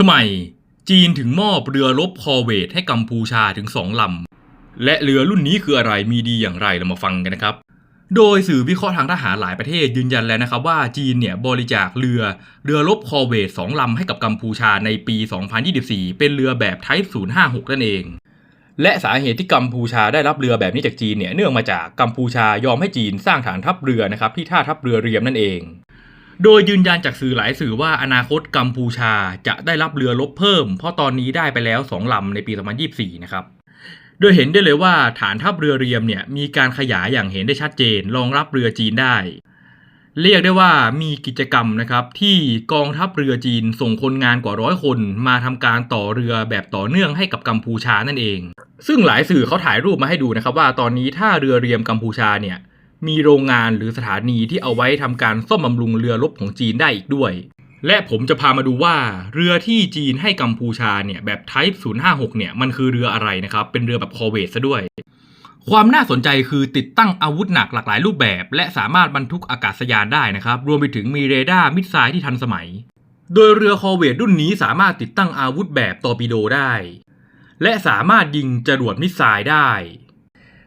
ทำไมจีนถึงมอบเรือรบคอเวทให้กัมพูชาถึงสองลำ และเรือรุ่นนี้คืออะไรมีดีอย่างไรเรามาฟังกันนะครับ โดยสื่อวิเคราะห์ทางทหารหลายประเทศยืนยันแล้วนะครับว่าจีนเนี่ยบริจาคเรือเรือรบคอเวทสองลำให้กับกัมพูชาในปี 2024 เป็นเรือแบบ Type 056 นั่นเอง และสาเหตุที่กัมพูชาได้รับเรือแบบนี้จากจีนเนี่ยเนื่องมาจากกัมพูชายอมให้จีนสร้างฐานทัพเรือนะครับที่ท่าทัพเรือเรียมนั่นเอง โดยยืนยันจากสื่อหลายสื่อว่าอนาคตกัมพูชาจะได้รับเรือรบเพิ่ม เพราะตอนนี้ได้ไปแล้ว 2 ลำในปี 2024 นะครับ โดยเห็นได้เลยว่าฐานทัพเรือเรียมเนี่ยมีการขยายอย่างเห็นได้ชัดเจน รองรับเรือจีนได้ เรียกได้ว่ามีกิจกรรมนะครับที่กองทัพเรือจีนส่งคนงานกว่าร้อยคนมาทำการต่อเรือแบบต่อเนื่องให้กับกัมพูชานั่นเอง ซึ่งหลายสื่อเขาถ่ายรูปมาให้ดูนะครับว่าตอนนี้ท่าเรือเรียมกัมพูชาเนี่ย มีโรงงานหรือสถานีที่เอาไว้ทำการซ่อมบำรุงเรือรบของจีนได้อีกด้วย และผมจะพามาดูว่า เรือที่จีนให้กัมพูชาเนี่ยแบบ Type 056 เนี่ยมันคือเรืออะไรนะครับ เป็นเรือแบบคอเวทซะด้วย ความน่าสนใจคือติดตั้งอาวุธหนักหลากหลายรูปแบบ และสามารถบรรทุกอากาศยานได้นะครับ รวมไปถึงมีเรดาร์มิสไซล์ที่ทันสมัย โดยเรือคอเวทรุ่นนี้สามารถติดตั้งอาวุธแบบตอร์ปิโดได้ และสามารถยิงจรวดมิสไซล์ได้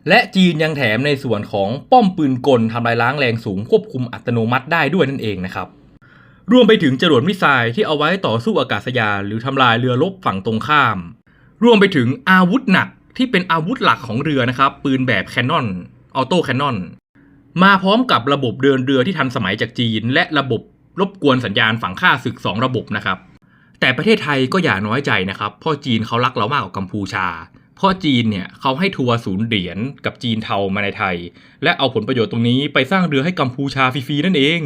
และจีนยังแถมในส่วนของป้อมปืนกลทำลายล้างแรงสูงควบคุมอัตโนมัติได้ด้วยนั่นเองนะครับ รวมไปถึงจรวดมิสไซล์ที่เอาไว้ต่อสู้อากาศยานหรือทำลายเรือรบฝั่งตรงข้าม รวมไปถึงอาวุธหนักที่เป็นอาวุธหลักของเรือนะครับ ปืนแบบแคนนอนออโต้แคนนอนมาพร้อมกับระบบเดินเรือที่ทันสมัยจากจีน และระบบรบกวนสัญญาณฝั่งค่าศึก 2 ระบบนะครับ แต่ประเทศไทยก็อย่าน้อยใจนะครับเพราะจีนเขารักเรามากกว่ากัมพูชา เพราะจีนเนี่ยเขาให้ทัวร์ศูนย์เหรียญกับจีนเทามาในไทย และเอาผลประโยชน์ตรงนี้ไปสร้างเรือให้กัมพูชาฟรีๆนั่นเอง